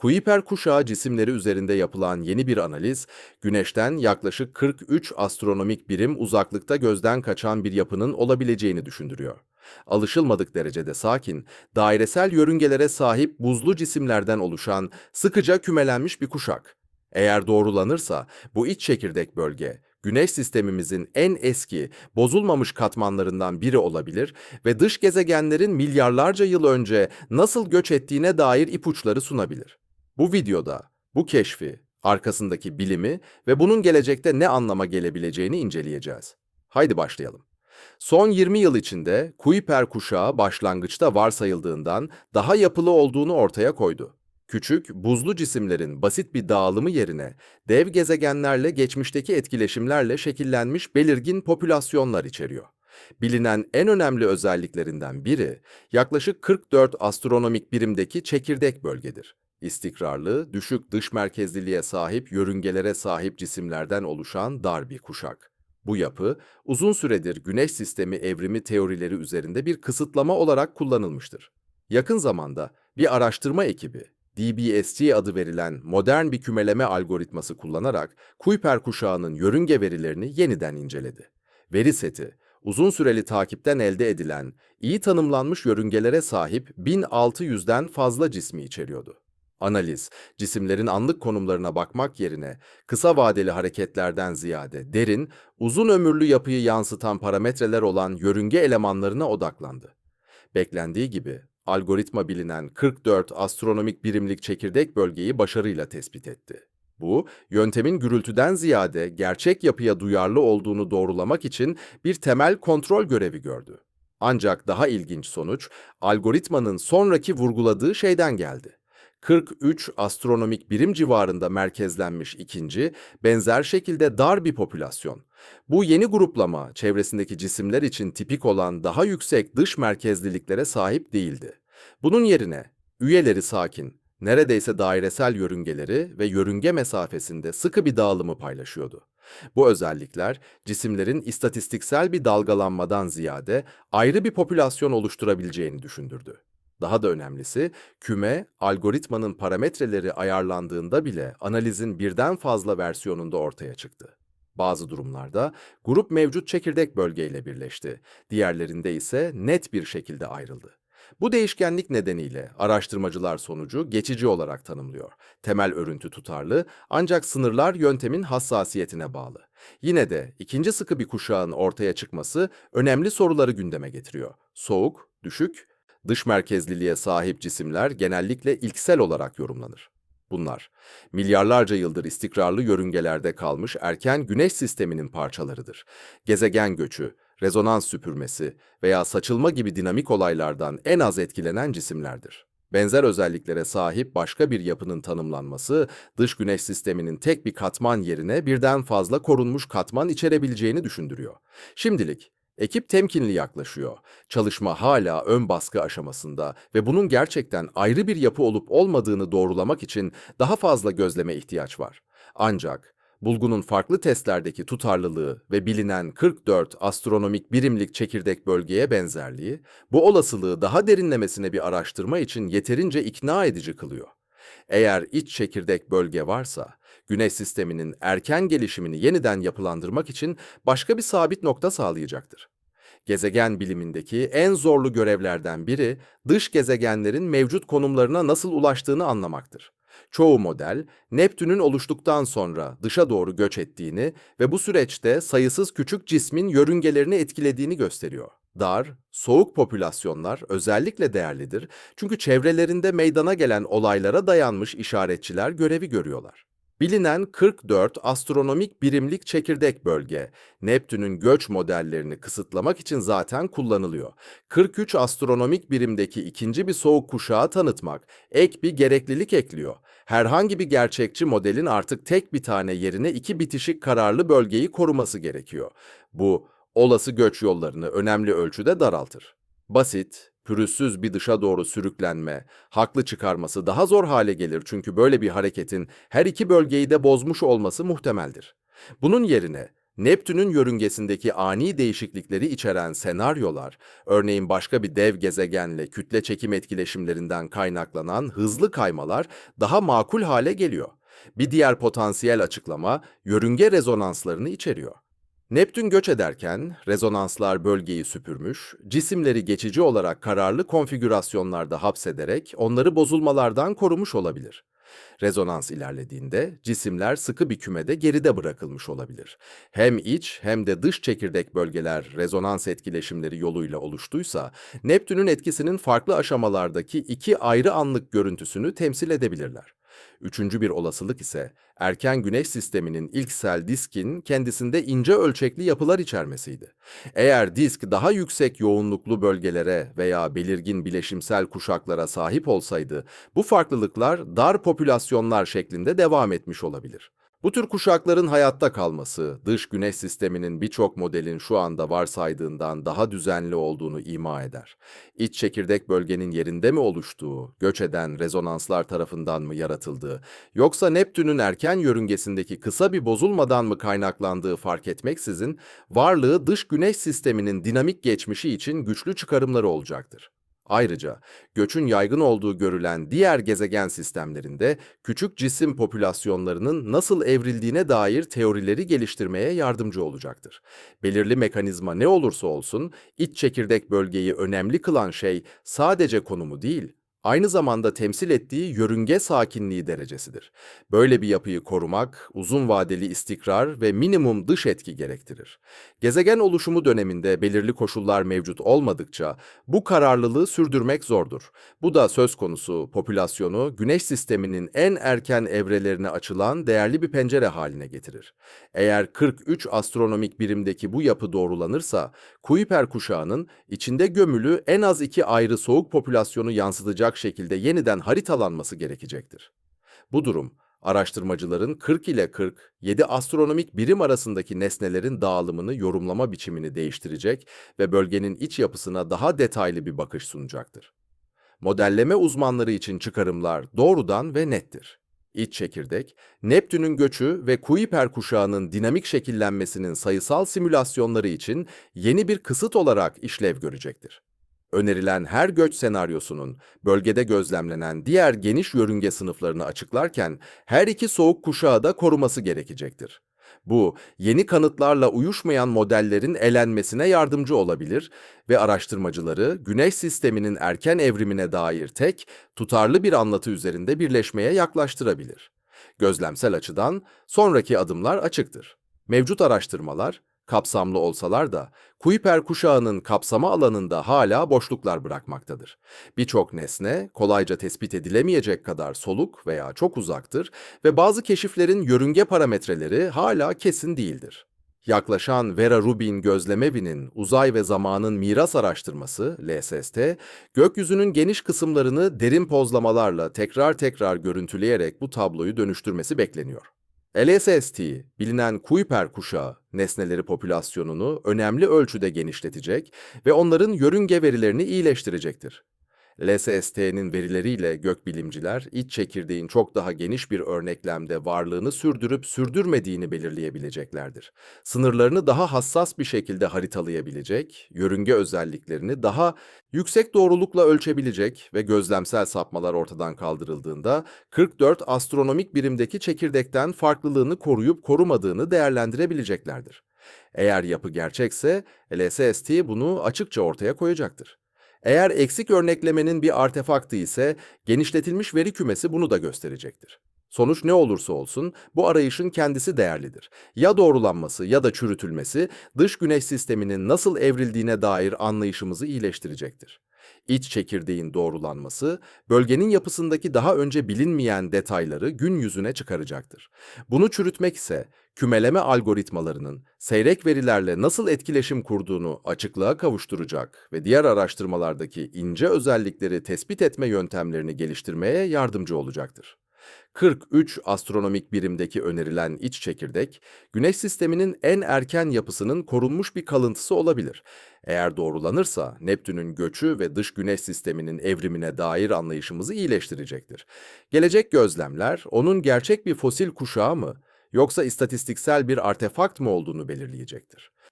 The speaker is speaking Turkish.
Kuiper kuşağı cisimleri üzerinde yapılan yeni bir analiz, Güneş'ten yaklaşık 43 astronomik birim uzaklıkta gözden kaçan bir yapının olabileceğini düşündürüyor. Alışılmadık derecede sakin, dairesel yörüngelere sahip buzlu cisimlerden oluşan sıkıca kümelenmiş bir kuşak. Eğer doğrulanırsa bu iç çekirdek bölge, Güneş sistemimizin en eski, bozulmamış katmanlarından biri olabilir ve dış gezegenlerin milyarlarca yıl önce nasıl göç ettiğine dair ipuçları sunabilir. Bu videoda bu keşfi, arkasındaki bilimi ve bunun gelecekte ne anlama gelebileceğini inceleyeceğiz. Haydi başlayalım. Son 20 yıl içinde Kuiper kuşağı başlangıçta varsayıldığından daha yapılı olduğunu ortaya koydu. Küçük, buzlu cisimlerin basit bir dağılımı yerine dev gezegenlerle geçmişteki etkileşimlerle şekillenmiş belirgin popülasyonlar içeriyor. Bilinen en önemli özelliklerinden biri yaklaşık 44 astronomik birimdeki çekirdek bölgedir. İstikrarlı, düşük dış merkezliliğe sahip yörüngelere sahip cisimlerden oluşan dar bir kuşak. Bu yapı uzun süredir Güneş sistemi evrimi teorileri üzerinde bir kısıtlama olarak kullanılmıştır. Yakın zamanda bir araştırma ekibi DBST adı verilen modern bir kümeleme algoritması kullanarak Kuiper kuşağının yörünge verilerini yeniden inceledi. Veri seti, uzun süreli takipten elde edilen, iyi tanımlanmış yörüngelere sahip 1600'den fazla cismi içeriyordu. Analiz, cisimlerin anlık konumlarına bakmak yerine kısa vadeli hareketlerden ziyade derin, uzun ömürlü yapıyı yansıtan parametreler olan yörünge elemanlarına odaklandı. Beklendiği gibi algoritma bilinen 44 astronomik birimlik çekirdek bölgeyi başarıyla tespit etti. Bu, yöntemin gürültüden ziyade gerçek yapıya duyarlı olduğunu doğrulamak için bir temel kontrol görevi gördü. Ancak daha ilginç sonuç, algoritmanın sonraki vurguladığı şeyden geldi. 43 astronomik birim civarında merkezlenmiş ikinci, benzer şekilde dar bir popülasyon. Bu yeni gruplama, çevresindeki cisimler için tipik olan daha yüksek dış merkezliliklere sahip değildi. Bunun yerine üyeleri sakin, neredeyse dairesel yörüngeleri ve yörünge mesafesinde sıkı bir dağılımı paylaşıyordu. Bu özellikler cisimlerin istatistiksel bir dalgalanmadan ziyade ayrı bir popülasyon oluşturabileceğini düşündürdü. Daha da önemlisi, küme, algoritmanın parametreleri ayarlandığında bile analizin birden fazla versiyonunda ortaya çıktı. Bazı durumlarda grup mevcut çekirdek bölgeyle birleşti, diğerlerinde ise net bir şekilde ayrıldı. Bu değişkenlik nedeniyle araştırmacılar sonucu geçici olarak tanımlıyor. Temel örüntü tutarlı ancak sınırlar yöntemin hassasiyetine bağlı. Yine de ikinci sıkı bir kuşağın ortaya çıkması önemli soruları gündeme getiriyor. Soğuk, düşük, dış merkezliliğe sahip cisimler genellikle ilksel olarak yorumlanır. Bunlar, milyarlarca yıldır istikrarlı yörüngelerde kalmış erken güneş sisteminin parçalarıdır. Gezegen göçü, rezonans süpürmesi veya saçılma gibi dinamik olaylardan en az etkilenen cisimlerdir. Benzer özelliklere sahip başka bir yapının tanımlanması, dış güneş sisteminin tek bir katman yerine birden fazla korunmuş katman içerebileceğini düşündürüyor. Şimdilik Ekip temkinli yaklaşıyor. Çalışma hala ön baskı aşamasında ve bunun gerçekten ayrı bir yapı olup olmadığını doğrulamak için daha fazla gözleme ihtiyaç var. Ancak bulgunun farklı testlerdeki tutarlılığı ve bilinen 44 astronomik birimlik çekirdek bölgeye benzerliği, bu olasılığı daha derinlemesine bir araştırma için yeterince ikna edici kılıyor. Eğer iç çekirdek bölge varsa, Güneş sisteminin erken gelişimini yeniden yapılandırmak için başka bir sabit nokta sağlayacaktır. Gezegen bilimindeki en zorlu görevlerden biri dış gezegenlerin mevcut konumlarına nasıl ulaştığını anlamaktır. Çoğu model Neptün'ün oluştuktan sonra dışa doğru göç ettiğini ve bu süreçte sayısız küçük cismin yörüngelerini etkilediğini gösteriyor. Dar, soğuk popülasyonlar özellikle değerlidir çünkü çevrelerinde meydana gelen olaylara dayanmış işaretçiler görevi görüyorlar. Bilinen 44 astronomik birimlik çekirdek bölge, Neptün'ün göç modellerini kısıtlamak için zaten kullanılıyor. 43 astronomik birimdeki ikinci bir soğuk kuşağı tanıtmak, ek bir gereklilik ekliyor. Herhangi bir gerçekçi modelin artık tek bir tane yerine iki bitişik kararlı bölgeyi koruması gerekiyor. Bu, olası göç yollarını önemli ölçüde daraltır. Basit, pürüzsüz bir dışa doğru sürüklenme, haklı çıkarması daha zor hale gelir çünkü böyle bir hareketin her iki bölgeyi de bozmuş olması muhtemeldir. Bunun yerine Neptün'ün yörüngesindeki ani değişiklikleri içeren senaryolar, örneğin başka bir dev gezegenle kütle çekim etkileşimlerinden kaynaklanan hızlı kaymalar daha makul hale geliyor. Bir diğer potansiyel açıklama yörünge rezonanslarını içeriyor. Neptün göç ederken rezonanslar bölgeyi süpürmüş, cisimleri geçici olarak kararlı konfigürasyonlarda hapsederek onları bozulmalardan korumuş olabilir. Rezonans ilerlediğinde cisimler sıkı bir kümede geride bırakılmış olabilir. Hem iç hem de dış çekirdek bölgeler rezonans etkileşimleri yoluyla oluştuysa, Neptün'ün etkisinin farklı aşamalardaki iki ayrı anlık görüntüsünü temsil edebilirler. Üçüncü bir olasılık ise erken güneş sisteminin ilksel diskin kendisinde ince ölçekli yapılar içermesiydi. Eğer disk daha yüksek yoğunluklu bölgelere veya belirgin bileşimsel kuşaklara sahip olsaydı, bu farklılıklar dar popülasyonlar şeklinde devam etmiş olabilir. Bu tür kuşakların hayatta kalması, dış güneş sisteminin birçok modelin şu anda varsaydığından daha düzenli olduğunu ima eder. İç çekirdek bölgenin yerinde mi oluştuğu, göç eden rezonanslar tarafından mı yaratıldığı, yoksa Neptün'ün erken yörüngesindeki kısa bir bozulmadan mı kaynaklandığı fark etmeksizin, varlığı dış güneş sisteminin dinamik geçmişi için güçlü çıkarımları olacaktır. Ayrıca göçün yaygın olduğu görülen diğer gezegen sistemlerinde küçük cisim popülasyonlarının nasıl evrildiğine dair teorileri geliştirmeye yardımcı olacaktır. Belirli mekanizma ne olursa olsun iç çekirdek bölgeyi önemli kılan şey sadece konumu değil, aynı zamanda temsil ettiği yörünge sakinliği derecesidir. Böyle bir yapıyı korumak uzun vadeli istikrar ve minimum dış etki gerektirir. Gezegen oluşumu döneminde belirli koşullar mevcut olmadıkça bu kararlılığı sürdürmek zordur. Bu da söz konusu popülasyonu güneş sisteminin en erken evrelerine açılan değerli bir pencere haline getirir. Eğer 43 astronomik birimdeki bu yapı doğrulanırsa Kuiper kuşağının içinde gömülü en az iki ayrı soğuk popülasyonu yansıtacak şekilde yeniden haritalanması gerekecektir. Bu durum, araştırmacıların 40 ile 47 astronomik birim arasındaki nesnelerin dağılımını yorumlama biçimini değiştirecek ve bölgenin iç yapısına daha detaylı bir bakış sunacaktır. Modelleme uzmanları için çıkarımlar doğrudan ve nettir. İç çekirdek, Neptün'ün göçü ve Kuiper kuşağının dinamik şekillenmesinin sayısal simülasyonları için yeni bir kısıt olarak işlev görecektir. Önerilen her göç senaryosunun bölgede gözlemlenen diğer geniş yörünge sınıflarını açıklarken her iki soğuk kuşağı da koruması gerekecektir. Bu, yeni kanıtlarla uyuşmayan modellerin elenmesine yardımcı olabilir ve araştırmacıları Güneş sisteminin erken evrimine dair tek, tutarlı bir anlatı üzerinde birleşmeye yaklaştırabilir. Gözlemsel açıdan sonraki adımlar açıktır. Mevcut araştırmalar, kapsamlı olsalar da Kuiper kuşağının kapsama alanında hala boşluklar bırakmaktadır. Birçok nesne kolayca tespit edilemeyecek kadar soluk veya çok uzaktır ve bazı keşiflerin yörünge parametreleri hala kesin değildir. Yaklaşan Vera Rubin Gözlemevi'nin Uzay ve Zamanın Miras Araştırması LSST, gökyüzünün geniş kısımlarını derin pozlamalarla tekrar tekrar görüntüleyerek bu tabloyu dönüştürmesi bekleniyor. LSST, bilinen Kuiper kuşağı nesneleri popülasyonunu önemli ölçüde genişletecek ve onların yörünge verilerini iyileştirecektir. LSST'nin verileriyle gökbilimciler iç çekirdeğin çok daha geniş bir örneklemde varlığını sürdürüp sürdürmediğini belirleyebileceklerdir. Sınırlarını daha hassas bir şekilde haritalayabilecek, yörünge özelliklerini daha yüksek doğrulukla ölçebilecek ve gözlemsel sapmalar ortadan kaldırıldığında 44 astronomik birimdeki çekirdekten farklılığını koruyup korumadığını değerlendirebileceklerdir. Eğer yapı gerçekse LSST bunu açıkça ortaya koyacaktır. Eğer eksik örneklemenin bir artefaktı ise genişletilmiş veri kümesi bunu da gösterecektir. Sonuç ne olursa olsun bu arayışın kendisi değerlidir. Ya doğrulanması ya da çürütülmesi dış güneş sisteminin nasıl evrildiğine dair anlayışımızı iyileştirecektir. İç çekirdeğin doğrulanması, bölgenin yapısındaki daha önce bilinmeyen detayları gün yüzüne çıkaracaktır. Bunu çürütmek ise kümeleme algoritmalarının seyrek verilerle nasıl etkileşim kurduğunu açıklığa kavuşturacak ve diğer araştırmalardaki ince özellikleri tespit etme yöntemlerini geliştirmeye yardımcı olacaktır. 43 astronomik birimdeki önerilen iç çekirdek, Güneş sisteminin en erken yapısının korunmuş bir kalıntısı olabilir. Eğer doğrulanırsa Neptün'ün göçü ve dış Güneş sisteminin evrimine dair anlayışımızı iyileştirecektir. Gelecek gözlemler onun gerçek bir fosil kuşağı mı yoksa istatistiksel bir artefakt mı olduğunu belirleyecektir.